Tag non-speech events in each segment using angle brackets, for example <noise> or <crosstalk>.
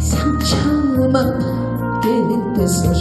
상처만 받게 돼서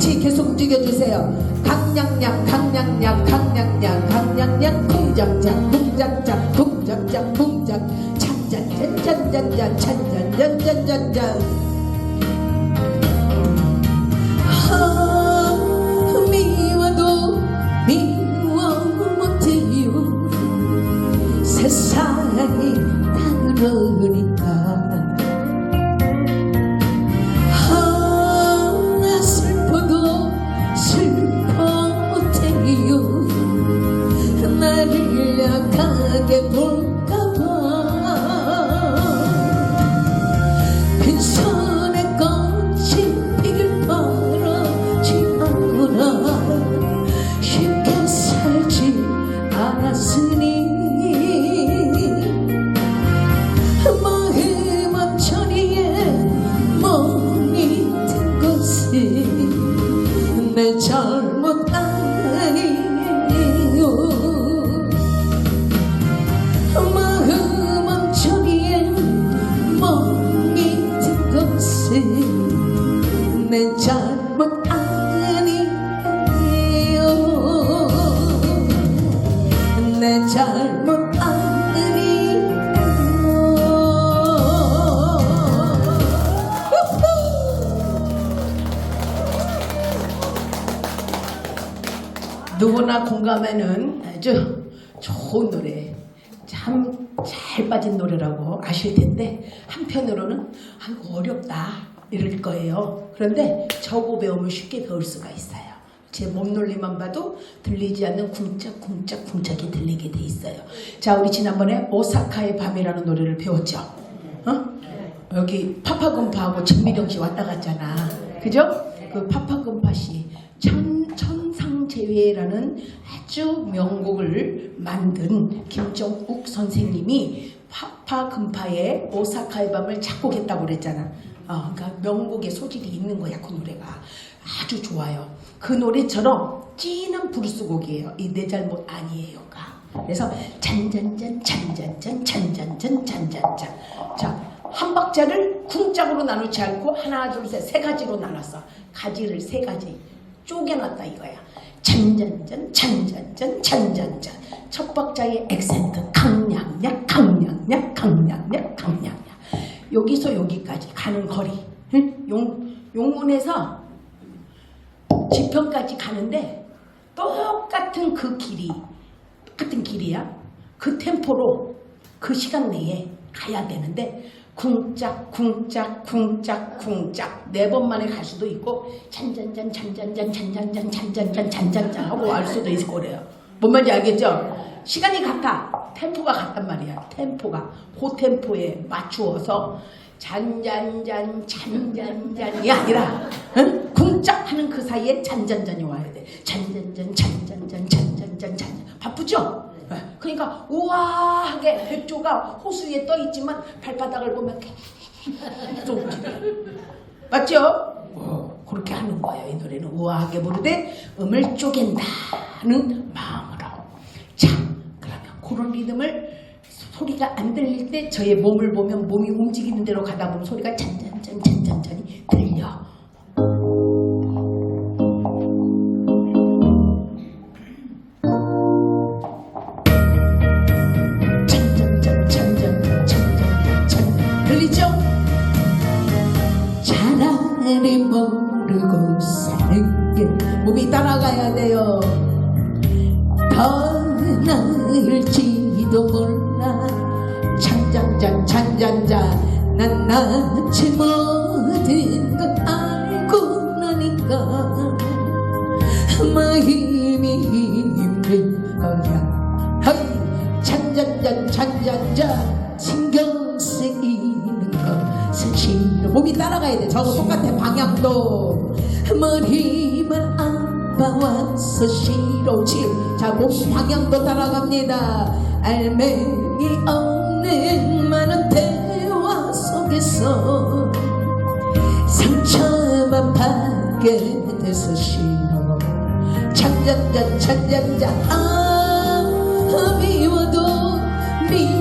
같이 계속 움직여주세요. 강냥냥 강냥냥 강냥냥 강냥냥 쿵장장 쿵장장 쿵장장 쿵장 찬잔잔잔잔잔 찬잔잔잔잔잔 세상이 다 그러니까 공감하는 아주 좋은 노래. 참 잘 빠진 노래라고 아실 텐데 한편으로는 아이고 어렵다 이럴 거예요. 그런데 저고 배우면 쉽게 배울 수가 있어요. 제 몸놀림만 봐도 들리지 않는 쿵짝쿵짝 쿵짝이 들리게 돼 있어요. 자 우리 지난번에 오사카의 밤이라는 노래를 배웠죠? 어? 여기 파파금파하고陈미령 씨 왔다 갔잖아. 그죠? 그 천, 천상제외라는 아주 명곡을 만든 김정욱 선생님이 파파금파의 오사카의 밤을 작곡했다고 그랬잖아. 어, 그러니까 명곡의 소질이 있는 거야 그 노래가 아주 좋아요. 그 노래처럼 찐한 브루스곡이에요. 이 내 잘못 아니에요가. 그래서 잔잔잔 잔잔잔 잔잔잔 잔잔잔 자 한 박자를 쿵짝으로 나누지 않고 하나 둘 셋 세 가지로 나눴어. 가지를 세 가지 쪼개놨다 이거야. 잔잔잔 잔잔잔 잔잔잔 첫 박자의 액센트 강냥냥 강냥냥 강냥냥 강냥냥 여기서 여기까지 가는 거리 응? 용, 용문에서 지평까지 가는데 똑같은 그 길이 똑같은 길이야 그 템포로 그 시간 내에 가야 되는데 쿵짝 쿵짝 쿵짝 쿵짝. 네 번 만에 갈 수도 있고 잔잔잔 잔잔잔 잔잔잔 잔잔잔 잔잔잔 하고 갈 수도 있고 그래요. 뭔 말인지 알겠죠? 시간이 같아. 템포가 같단 말이야. 템포가. 그 템포에 맞추어서 잔잔잔 잔잔잔이 아니라 응? 쿵짝 하는 그 사이에 잔잔잔이 와야 돼. 잔잔잔 잔잔잔 잔잔잔 잔. 바쁘죠? 네. 그러니까 우아하게 백조가 호수 위에 떠 있지만 발바닥을 보면 계속 움직여. <laughs> 맞죠? 어, 그렇게 하는 거예요. 이 노래는 우아하게 부르되 음을 쪼갠다는 마음으로. 자, 그러면 그런 리듬을 소리가 안 들릴 때 저의 몸을 보면 몸이 움직이는 대로 가다 보면 소리가 잔잔잔 잔잔잔이 들려. 따라가야 돼요. 더 나을지도 몰라. 찬잔잔 찬잔잔 난 나치 모든 걸 알고 나니까. 마음이 힘든 거야. 허이 찬잔잔 찬잔잔 신경 쓰이는 것은 싫어. 몸이 따라가야 돼. 저거 똑같아 방향도. 머리만 아파와서 싫어 자몸 방향도 따라갑니다. 알맹이 없는 많은 대화 속에서 상처만 받게 돼서 싫어. 찬잔잔 찬잔잔 아 미워도 미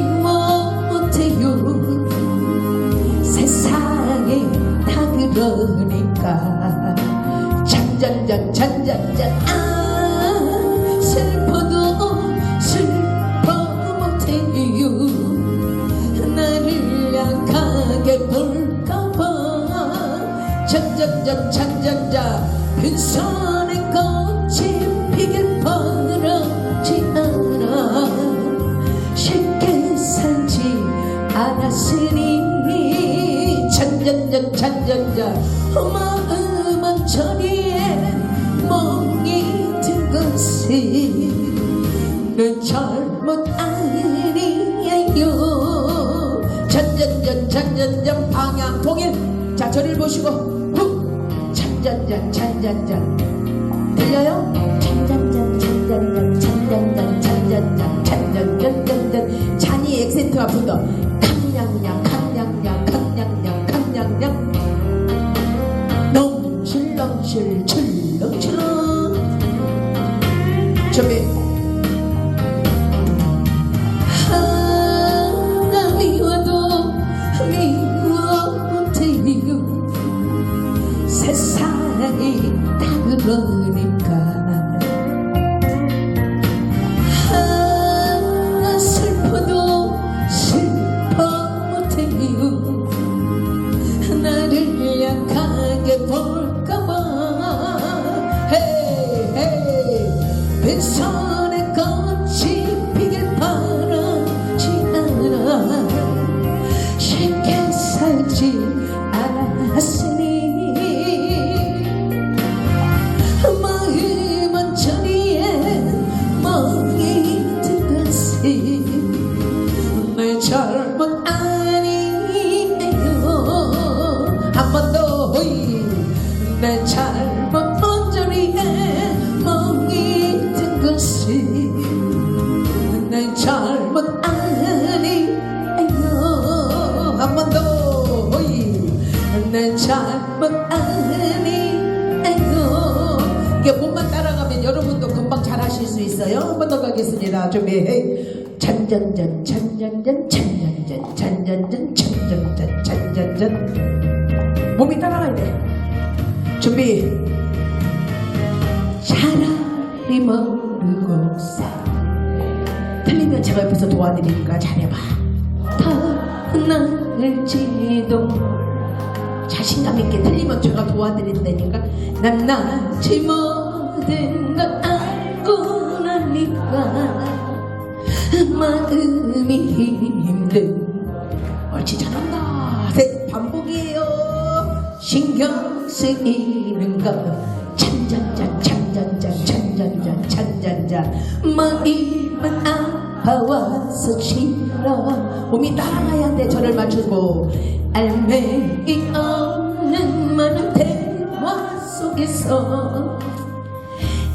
자 저를 보시고 후 잔잔잔 잔잔잔 들려요? 잔잔잔 잔잔잔 잔잔잔 잔잔잔 잔잔잔 잔잔 잔이 액센트가 붙어. 캉냥냥 가겠습니다. 준비. 잔잔잔 잔잔잔 잔잔잔 잔잔잔 잔잔잔 잔잔잔 몸이 따라가야 돼. 준비. 차라리 모르고 살 틀리면 제가 옆에서 도와드리니까 잘해봐. 더 나을지도 자신감 있게 틀리면 제가 도와드린다니까. 난 나지 모든 마음이 힘든 옳지 잘한다. 셋 반복이에요. 신경 쓰이는 거. 찬잔잔 찬잔잔 찬잔잔 찬잔잔 마음은 아파와서 싫어. 몸이 따라가야 돼 저를 맞추고. 알맹이 없는 많은 대화 속에서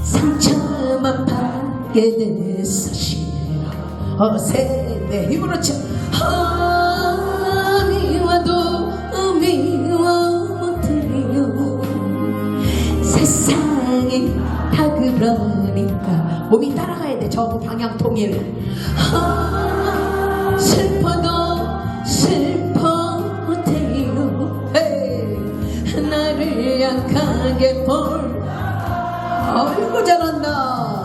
상처만 받게 싫어 어세내 힘으로 쳐 아, 미워도 미워 못해요 세상이 다 그러니까 몸이 따라가야 돼 저 방향 통일. 아, 슬퍼도 슬퍼 못해요 나를 약하게 볼. 아이고 잘한다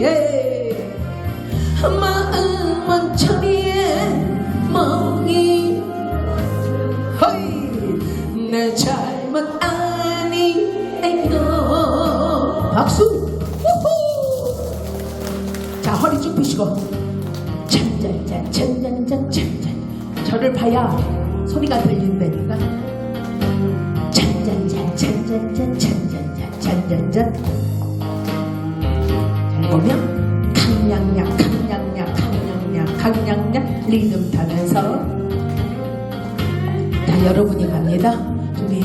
예. 마음은 천리에 멍이 허이 내 잘못 아니에요. 박수! 우후. 자 허리 쭉 펴시고. 찬잔잔 찬잔잔 찬잔 저를 봐야 소리가 들린다니까. 찬잔잔 찬잔잔 찬잔잔 찬잔잔 잘 보면 강냥냥 강냥냥 강냥냥 강냥냥 리듬 타면서 자 여러분이 갑니다. 준비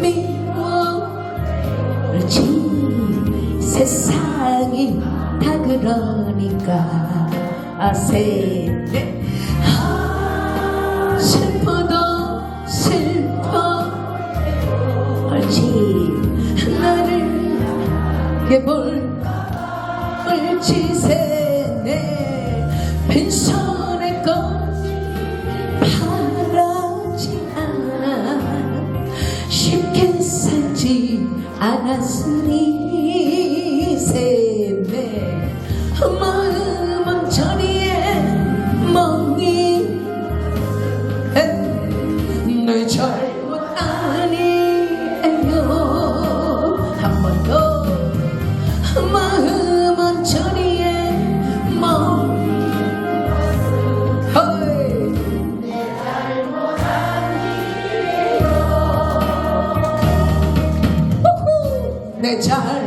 미 미워 옳지. 세상이 다 그러니까. 아세 네 개볼 옳지 세네. 빈손에 거 바라지 않아. 쉽게 살지 않았으니 우